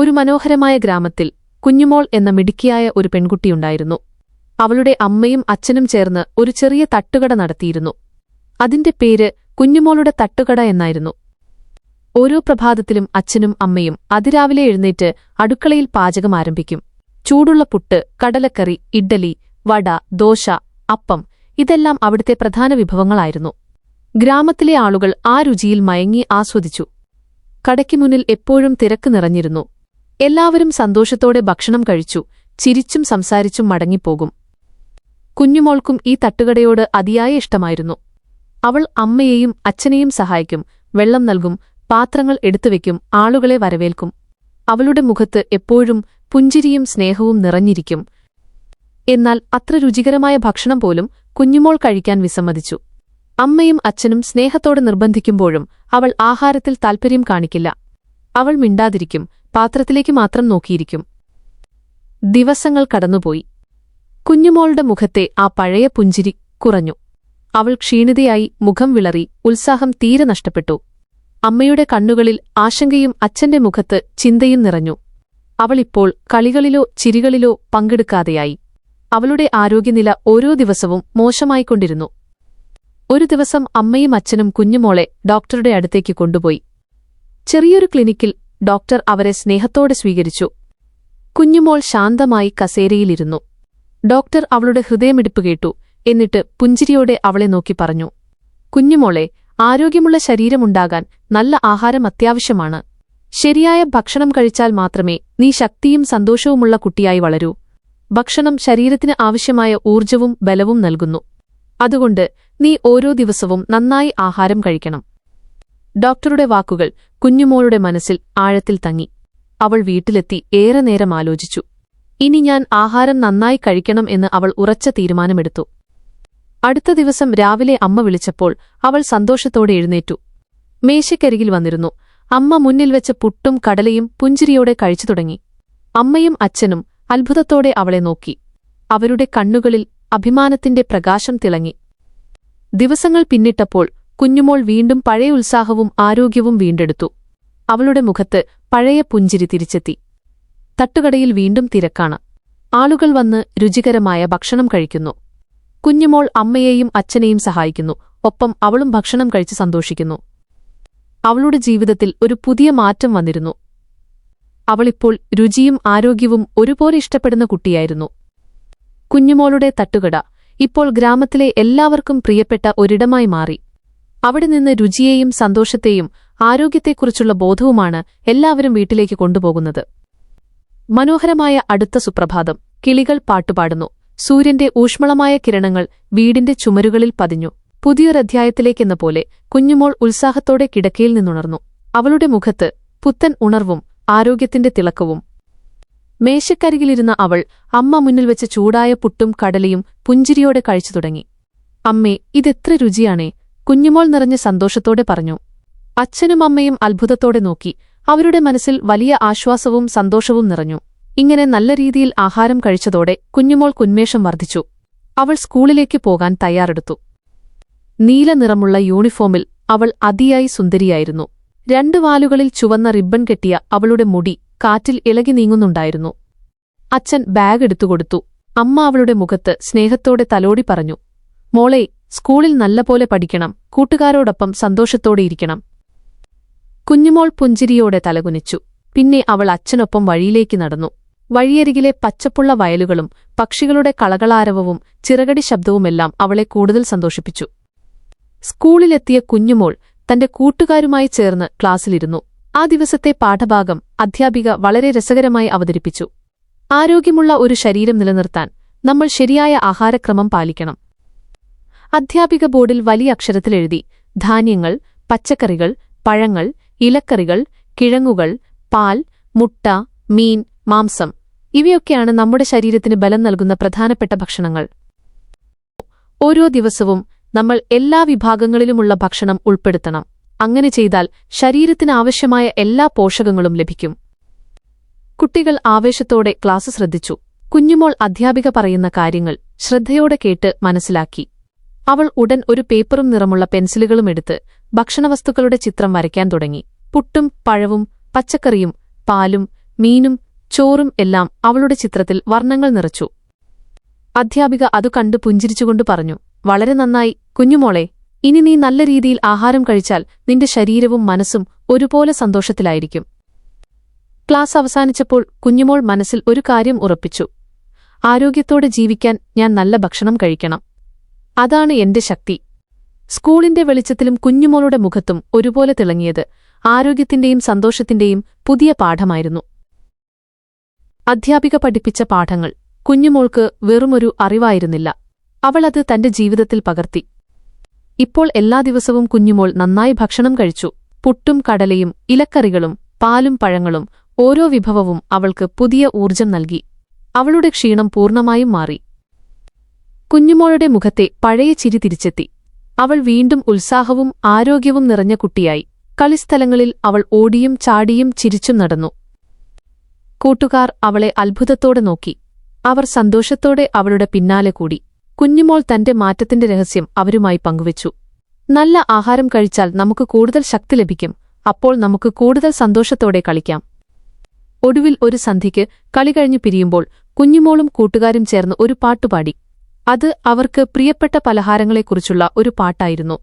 ഒരു മനോഹരമായ ഗ്രാമത്തിൽ കുഞ്ഞുമോൾ എന്ന മിടുക്കിയായ ഒരു പെൺകുട്ടിയുണ്ടായിരുന്നു. അവളുടെ അമ്മയും അച്ഛനും ചേർന്ന് ഒരു ചെറിയ തട്ടുകട നടത്തിയിരുന്നു. അതിന്റെ പേര് കുഞ്ഞുമോളുടെ തട്ടുകട എന്നായിരുന്നു. ഓരോ പ്രഭാതത്തിലും അച്ഛനും അമ്മയും അതിരാവിലെ എഴുന്നേറ്റ് അടുക്കളയിൽ പാചകം ആരംഭിക്കും. ചൂടുള്ള പുട്ട് കടലക്കറി ഇഡ്ഡലി വട ദോശ അപ്പം ഇതെല്ലാം അവിടുത്തെ പ്രധാന വിഭവങ്ങളായിരുന്നു. ഗ്രാമത്തിലെ ആളുകൾ ആ രുചിയിൽ മയങ്ങി ആസ്വദിച്ചു. കടയ്ക്കു മുന്നിൽ എപ്പോഴും തിരക്ക് നിറഞ്ഞിരുന്നു. എല്ലാവരും സന്തോഷത്തോടെ ഭക്ഷണം കഴിച്ചു ചിരിച്ചും സംസാരിച്ചും മടങ്ങിപ്പോകും. കുഞ്ഞുമോൾക്കും ഈ തട്ടുകടയോട് അതിയായ ഇഷ്ടമായിരുന്നു. അവൾ അമ്മയെയും അച്ഛനെയും സഹായിക്കും വെള്ളം നൽകും പാത്രങ്ങൾ എടുത്തുവെക്കും ആളുകളെ വരവേൽക്കും. അവളുടെ മുഖത്ത് എപ്പോഴും പുഞ്ചിരിയും സ്നേഹവും നിറഞ്ഞിരിക്കും. എന്നാൽ അത്ര രുചികരമായ ഭക്ഷണം പോലും കുഞ്ഞുമോൾ കഴിക്കാൻ വിസമ്മതിച്ചു. അമ്മയും അച്ഛനും സ്നേഹത്തോടെ നിർബന്ധിക്കുമ്പോഴും അവൾ ആഹാരത്തിൽ താൽപ്പര്യം കാണിക്കില്ല. അവൾ മിണ്ടാതിരിക്കും പാത്രത്തിലേക്ക് മാത്രം നോക്കിയിരിക്കും. ദിവസങ്ങൾ കടന്നുപോയി. കുഞ്ഞുമോളുടെ മുഖത്തെ ആ പഴയ പുഞ്ചിരി കുറഞ്ഞു. അവൾ ക്ഷീണിതയായി മുഖം വിളറി ഉത്സാഹം തീരെ നഷ്ടപ്പെട്ടു. അമ്മയുടെ കണ്ണുകളിൽ ആശങ്കയും അച്ഛന്റെ മുഖത്ത് ചിന്തയും നിറഞ്ഞു. അവളിപ്പോൾ കളികളിലോ ചിരികളിലോ പങ്കെടുക്കാതെയായി. അവളുടെ ആരോഗ്യനില ഓരോ ദിവസവും മോശമായിക്കൊണ്ടിരുന്നു ഒരു ദിവസം അമ്മയും അച്ഛനും കുഞ്ഞുമോളെ ഡോക്ടറുടെ അടുത്തേക്ക് കൊണ്ടുപോയി. ചെറിയൊരു ക്ലിനിക്കിൽ ഡോക്ടർ അവരെ സ്നേഹത്തോടെ സ്വീകരിച്ചു. കുഞ്ഞുമോൾ ശാന്തമായി കസേരയിലിരുന്നു. ഡോക്ടർ അവളുടെ ഹൃദയമിടിപ്പ് കേട്ടു. എന്നിട്ട് പുഞ്ചിരിയോടെ അവളെ നോക്കി പറഞ്ഞു. കുഞ്ഞുമോളെ ആരോഗ്യമുള്ള ശരീരമുണ്ടാകാൻ നല്ല ആഹാരം അത്യാവശ്യമാണ്. ശരിയായ ഭക്ഷണം കഴിച്ചാൽ മാത്രമേ നീ ശക്തിയും സന്തോഷവുമുള്ള കുട്ടിയായി വളരൂ. ഭക്ഷണം ശരീരത്തിന് ആവശ്യമായ ഊർജവും ബലവും നൽകുന്നു. അതുകൊണ്ട് നീ ഓരോ ദിവസവും നന്നായി ആഹാരം കഴിക്കണം. ഡോക്ടറുടെ വാക്കുകൾ കുഞ്ഞുമോളുടെ മനസ്സിൽ ആഴത്തിൽ തങ്ങി. അവൾ വീട്ടിലെത്തി ഏറെ നേരം ആലോചിച്ചു. ഇനി ഞാൻ ആഹാരം നന്നായി കഴിക്കണം എന്ന് അവൾ ഉറച്ച തീരുമാനമെടുത്തു. അടുത്ത ദിവസം രാവിലെ അമ്മ വിളിച്ചപ്പോൾ അവൾ സന്തോഷത്തോടെ എഴുന്നേറ്റു. മേശക്കരികിൽ വന്നിരുന്നു. അമ്മ മുന്നിൽ വെച്ച പുട്ടും കടലയും പുഞ്ചിരിയോടെ കഴിച്ചു തുടങ്ങി. അമ്മയും അച്ഛനും അത്ഭുതത്തോടെ അവളെ നോക്കി. അവരുടെ കണ്ണുകളിൽ അഭിമാനത്തിന്റെ പ്രകാശം തിളങ്ങി. ദിവസങ്ങൾ പിന്നിട്ടപ്പോൾ കുഞ്ഞുമോൾ വീണ്ടും പഴയ ഉത്സാഹവും ആരോഗ്യവും വീണ്ടെടുത്തു. അവളുടെ മുഖത്ത് പഴയ പുഞ്ചിരി തിരിച്ചെത്തി. തട്ടുകടയിൽ വീണ്ടും തിരക്കാണ്. ആളുകൾ വന്ന് രുചികരമായ ഭക്ഷണം കഴിക്കുന്നു. കുഞ്ഞുമോൾ അമ്മയെയും അച്ഛനെയും സഹായിക്കുന്നു. ഒപ്പം അവളും ഭക്ഷണം കഴിച്ച് സന്തോഷിക്കുന്നു. അവളുടെ ജീവിതത്തിൽ ഒരു പുതിയ മാറ്റം വന്നിരുന്നു. അവളിപ്പോൾ രുചിയും ആരോഗ്യവും ഒരുപോലെ ഇഷ്ടപ്പെടുന്ന കുട്ടിയായിരുന്നു. കുഞ്ഞുമോളുടെ തട്ടുകട ഇപ്പോൾ ഗ്രാമത്തിലെ എല്ലാവർക്കും പ്രിയപ്പെട്ട ഒരിടമായി മാറി. അവിടെ നിന്ന് രുചിയെയും സന്തോഷത്തെയും ആരോഗ്യത്തെക്കുറിച്ചുള്ള ബോധവുമാണ് എല്ലാവരും വീട്ടിലേക്ക് കൊണ്ടുപോകുന്നത്. മനോഹരമായ അടുത്ത സുപ്രഭാതം. കിളികൾ പാട്ടുപാടുന്നു. സൂര്യന്റെ ഊഷ്മളമായ കിരണങ്ങൾ വീടിന്റെ ചുമരുകളിൽ പതിഞ്ഞു. പുതിയൊരധ്യായത്തിലേക്കെന്ന പോലെ കുഞ്ഞുമോൾ ഉത്സാഹത്തോടെ കിടക്കയിൽ നിന്നുണർന്നു. അവളുടെ മുഖത്ത് പുത്തൻ ഉണർവും ആരോഗ്യത്തിന്റെ തിളക്കവും. മേശക്കരികിലിരുന്ന അവൾ അമ്മ മുന്നിൽ വെച്ച ചൂടായ പുട്ടും കടലയും പുഞ്ചിരിയോടെ കഴിച്ചു തുടങ്ങി. അമ്മേ ഇതെത്ര രുചിയാണേ. കുഞ്ഞുമോൾ നിറഞ്ഞ സന്തോഷത്തോടെ പറഞ്ഞു. അച്ഛനും അമ്മയും അത്ഭുതത്തോടെ നോക്കി. അവരുടെ മനസ്സിൽ വലിയ ആശ്വാസവും സന്തോഷവും നിറഞ്ഞു. ഇങ്ങനെ നല്ല രീതിയിൽ ആഹാരം കഴിച്ചതോടെ കുഞ്ഞുമോൾ കുന്മേഷം വർദ്ധിച്ചു. അവൾ സ്കൂളിലേക്ക് പോകാൻ തയ്യാറെടുത്തു. നീല നിറമുള്ള യൂണിഫോമിൽ അവൾ അതിയായി സുന്ദരിയായിരുന്നു. രണ്ടു വാലുകളിൽ ചുവന്ന റിബ്ബൺ കെട്ടിയ അവളുടെ മുടി കാറ്റിൽ ഇളകി നീങ്ങുന്നുണ്ടായിരുന്നു. അച്ഛൻ ബാഗ് എടുത്തുകൊടുത്തു. അമ്മ അവളുടെ മുഖത്ത് സ്നേഹത്തോടെ തലോടി പറഞ്ഞു മോളെ സ്കൂളിൽ നല്ലപോലെ പഠിക്കണം. കൂട്ടുകാരോടൊപ്പം സന്തോഷത്തോടെ ഇരിക്കണം. കുഞ്ഞുമോൾ പുഞ്ചിരിയോടെ തലകുനിച്ചു. പിന്നെ അവൾ അച്ഛനൊപ്പം വഴിയിലേക്ക് നടന്നു. വഴിയരികിലെ പച്ചപ്പുള്ള വയലുകളും പക്ഷികളുടെ കളകളാരവവും ചിറകടി ശബ്ദവുമെല്ലാം അവളെ കൂടുതൽ സന്തോഷിപ്പിച്ചു. സ്കൂളിലെത്തിയ കുഞ്ഞുമോൾ തന്റെ കൂട്ടുകാരുമായി ചേർന്ന് ക്ലാസ്സിലിരുന്നു. ആ ദിവസത്തെ പാഠഭാഗം അധ്യാപിക വളരെ രസകരമായി അവതരിപ്പിച്ചു. ആരോഗ്യമുള്ള ഒരു ശരീരം നിലനിർത്താൻ നമ്മൾ ശരിയായ ആഹാരക്രമം പാലിക്കണം. അധ്യാപിക ബോർഡിൽ വലിയ അക്ഷരത്തിലെഴുതി. ധാന്യങ്ങൾ പച്ചക്കറികൾ പഴങ്ങൾ ഇലക്കറികൾ കിഴങ്ങുകൾ പാൽ മുട്ട മീൻ മാംസം. ഇവയൊക്കെയാണ് നമ്മുടെ ശരീരത്തിന് ബലം നൽകുന്ന പ്രധാനപ്പെട്ട ഭക്ഷണങ്ങൾ. ഓരോ ദിവസവും നമ്മൾ എല്ലാ വിഭാഗങ്ങളിലുമുള്ള ഭക്ഷണം ഉൾപ്പെടുത്തണം. അങ്ങനെ ചെയ്താൽ ശരീരത്തിന് ആവശ്യമായ എല്ലാ പോഷകങ്ങളും ലഭിക്കും. കുട്ടികൾ ആവേശത്തോടെ ക്ലാസ് ശ്രദ്ധിച്ചു. കുഞ്ഞുമോൾ അധ്യാപിക പറയുന്ന കാര്യങ്ങൾ ശ്രദ്ധയോടെ കേട്ട് മനസ്സിലാക്കി. അവൾ ഉടൻ ഒരു പേപ്പറും നിറമുള്ള പെൻസിലുകളും എടുത്ത് ഭക്ഷണവസ്തുക്കളുടെ ചിത്രം വരയ്ക്കാൻ തുടങ്ങി. പുട്ടും പഴവും പച്ചക്കറിയും പാലും മീനും ചോറും എല്ലാം അവളുടെ ചിത്രത്തിൽ വർണങ്ങൾ നിറച്ചു. അധ്യാപിക അതു കണ്ട് പുഞ്ചിരിച്ചുകൊണ്ട് പറഞ്ഞു വളരെ നന്നായി കുഞ്ഞുമോളെ ഇനി നീ നല്ല രീതിയിൽ ആഹാരം കഴിച്ചാൽ നിന്റെ ശരീരവും മനസ്സും ഒരുപോലെ സന്തോഷത്തിലായിരിക്കും ക്ലാസ് അവസാനിച്ചപ്പോൾ കുഞ്ഞുമോൾ മനസ്സിൽ ഒരു കാര്യം ഉറപ്പിച്ചു. ആരോഗ്യത്തോടെ ജീവിക്കാൻ ഞാൻ നല്ല ഭക്ഷണം കഴിക്കണം. അതാണ് എന്റെ ശക്തി. സ്കൂളിന്റെ വെളിച്ചത്തിലും കുഞ്ഞുമോളുടെ മുഖത്തും ഒരുപോലെ തിളങ്ങിയത് ആരോഗ്യത്തിന്റെയും സന്തോഷത്തിന്റെയും പുതിയ പാഠമായിരുന്നു. അധ്യാപിക പഠിപ്പിച്ച പാഠങ്ങൾ കുഞ്ഞുമോൾക്ക് വെറുമൊരു അറിവായിരുന്നില്ല. അവൾ അത് തന്റെ ജീവിതത്തിൽ പകർത്തി. ഇപ്പോൾ എല്ലാ ദിവസവും കുഞ്ഞുമോൾ നന്നായി ഭക്ഷണം കഴിച്ചു. പുട്ടും കടലയും ഇലക്കറികളും പാലും പഴങ്ങളും ഓരോ വിഭവവും അവൾക്ക് പുതിയ ഊർജം നൽകി. അവളുടെ ക്ഷീണം പൂർണമായും മാറി. കുഞ്ഞുമോളുടെ മുഖത്തെ പഴയ ചിരി തിരിച്ചെത്തി. അവൾ വീണ്ടും ഉത്സാഹവും ആരോഗ്യവും നിറഞ്ഞ കുട്ടിയായി. കളിസ്ഥലങ്ങളിൽ അവൾ ഓടിയും ചാടിയും ചിരിച്ചും നടന്നു. കൂട്ടുകാർ അവളെ അത്ഭുതത്തോടെ നോക്കി. അവർ സന്തോഷത്തോടെ അവളുടെ പിന്നാലെ കൂടി. കുഞ്ഞുമോൾ തന്റെ മാറ്റത്തിന്റെ രഹസ്യം അവരുമായി പങ്കുവച്ചു. നല്ല ആഹാരം കഴിച്ചാൽ നമുക്ക് കൂടുതൽ ശക്തി ലഭിക്കും. അപ്പോൾ നമുക്ക് കൂടുതൽ സന്തോഷത്തോടെ കളിക്കാം. ഒടുവിൽ ഒരു സന്ധിക്ക് കളി കഴിഞ്ഞു പിരിയുമ്പോൾ കുഞ്ഞുമോളും കൂട്ടുകാരും ചേർന്ന് ഒരു പാട്ടുപാടി. അത് അവർക്ക് പ്രിയപ്പെട്ട പലഹാരങ്ങളെക്കുറിച്ചുള്ള ഒരു പാട്ടായിരുന്നു.